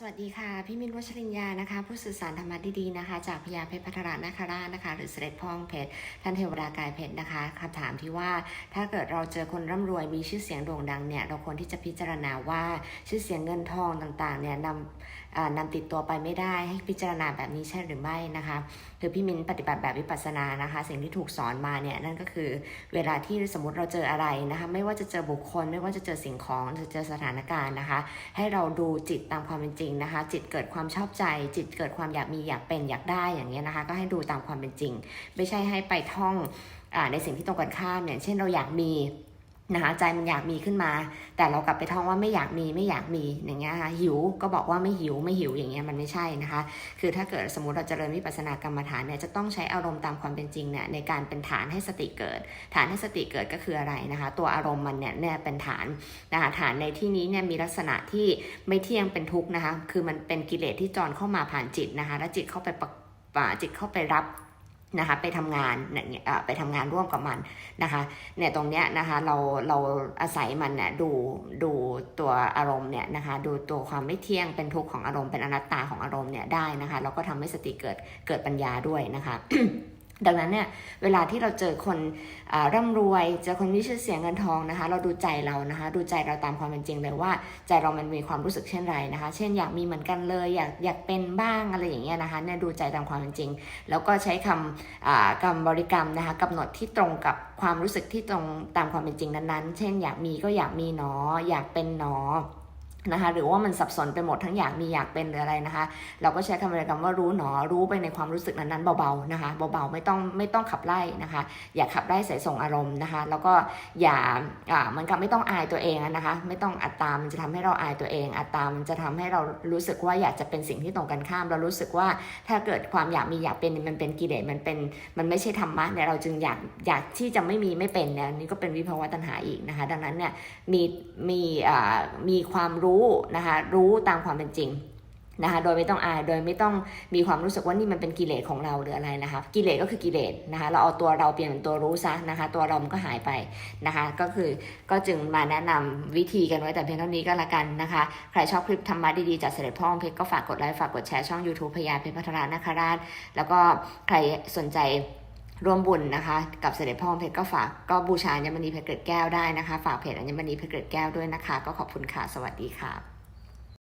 สวัสดีค่ะ พี่มินวัชรินยานะคะ ผู้สื่อสารธรรมะดีๆนะคะ จากพญาเพชรพัทรานาคราชนะคะ หรือเสด็จพ่องเพชรท่านเทวดากายเพชรนะคะคำถามที่ว่าถ้าเกิดเราเจอคนร่ำรวยมีชื่อเสียงโด่งดังเนี่ยเราควรที่จะพิจารณาว่าชื่อเสียงเงินทองต่างๆเนี่ยนำนำติดตัวไปไม่ได้ให้พิจารณาแบบนี้ใช่หรือไม่นะคะคือพี่มินปฏิบัติแบบวิปัสสนานะคะ สิ่งที่ถูกสอนมาเนี่ยนั่นก็คือเวลาที่สมมติเราเจออะไรนะคะ ไม่ว่าจะเจอบุคคล ไม่ว่าจะเจอสิ่งของจะเจอสถานการณ์นะคะ ให้เราดูจิตตามความเป็นจริงนะคะ จิตเกิดความชอบใจ จิตเกิดความอยากมีอยากเป็นอยากได้อย่างเงี้ยนะคะ ก็ให้ดูตามความเป็นจริง ไม่ใช่ให้ไปท่องอในสิ่งที่ตรงกันข้ามเนี่ยเช่นเราอยากมี นะคะใจมันอยากมีขึ้นมา แต่เรากลับไปท่องว่าไม่อยากมีไม่อยากมีอย่างเงี้ยค่ะหิวก็บอกว่าไม่หิวไม่หิวอย่างเงี้ยมันไม่ใช่นะคะ คือถ้าเกิดสมมติเราจเจริญวิปัสสนากรรมฐานเนี่ยจะต้องใช้อารมณ์ตามความเป็นจริงเนี่ยในการเป็นฐานให้สติเกิด ฐานให้สติเกิดก็คืออะไรนะคะ ตัวอารมณ์มันเนี่ยเนี่ยเป็นฐานนะคะฐานในที่นี้เนี่ยมีลักษณะที่ไม่เที่ยงเป็นทุกข์นะคะ คือมันเป็นกิเลสที่จรเข้ามาผ่านจิตนะคะ แล้วจิตเข้าไปปะจิตเข้าไปรับ นะคะไปทำงานเนี่ยไปทำงานร่วมกับมันนะคะเนี่ยตรงเนี้ยนะคะเราเราอาศัยมันเนี่ยดูดูตัวอารมณ์เนี่ยนะคะดูตัวความไม่เที่ยงเป็นทุกข์ของอารมณ์เป็นอนัตตาของอารมณ์เนี่ยได้นะคะแล้วก็ทำให้สติเกิดเกิดปัญญาด้วยนะคะ ดังนั้นเนี่ยเวลาที่เราเจอคนอร่ำรวย เจอคนมีชื่อเสียงเงินทองนะคะ เราดูใจเรานะคะ ดูใจเราตามความเป็นจริงเลยว่าใจเรามันมีความรู้สึกเช่นไรนะคะ เช่นอยากมีเหมือนกันเลย อยากอยากเป็นบ้างอะไรอย่างเงี้ยนะคะเนี่ยดูใจตามความเป็นจริง แล้วก็ใช้คำอ่ากรรมบริกรรมนะคะกำหนดที่ตรงกับความรู้สึกที่ตรงตามความเป็นจริงนั้นๆ เช่น อยากมีก็อยากมีหนอ อยากเป็นหนอ นะคะหรือว่ามันสับสนไปหมดทั้งอยากมีอยากเป็นหรืออะไรนะคะ เราก็ใช้คำบริกรรมว่ารู้หนอรู้ไปในความรู้สึกนั้นๆเบาๆนะคะเบาๆไม่ต้องไม่ต้องขับไล่นะคะ อย่าขับไล่ใสายส่งอารมณ์นะคะ แล้วก็อย่าอ่ามันกับไม่ต้องอายตัวเองนะคะ ไม่ต้องอัตตามันจะทำให้เราอายตัวเอง อัตตามันจะทำให้เรารู้สึกว่าอยากจะเป็นสิ่งที่ตรงกันข้าม เรารู้สึกว่าถ้าเกิดความอยากมีอยากเป็นมันเป็นกิเลสมันเป็นมันไม่ใช่ธรรมะเนี่ยเราจึงอยากอยากที่จะไม่มีไม่เป็นเนี่ยนี่ก็เป็นวิภาวะตัณหาอีกนะคะ ดังนั้นเนี่ยมีมีอ่ามีความรูู้้นะคะรู้ตามความเป็นจริงนะคะโดยไม่ต้องอายโดยไม่ต้องมีความรู้สึกว่านี่มันเป็นกิเลสของเราหรืออะไรนะคะกิเลสก็คือกิเลสนะคะเราเอาตัวเราเปลี่ยนเป็นตัวรู้ซะนะคะตัวเรามันก็หายไปนะคะก็คือก็จึงมาแนะนำวิธีกันไว้แต่เพียงเท่านี้ก็แล้วกันนะคะใครชอบคลิปธรรมะดีๆจากเสด็จพ่อองเพชรก็ฝากกดไลค์ฝากกดแชร์ช่อง YouTube พญาเพชรพัทรานาคราช แล้วก็ใครสนใจ ร่วมบุญนะคะ กับเสด็จพ่อองเพชรก็ฝากก็บูชาอัญมณีเพชรเกิดแก้วได้นะคะ ฝากเพจอัญมณีเพชรเกิดแก้วด้วยนะคะ ก็ขอบคุณค่ะ สวัสดีค่ะ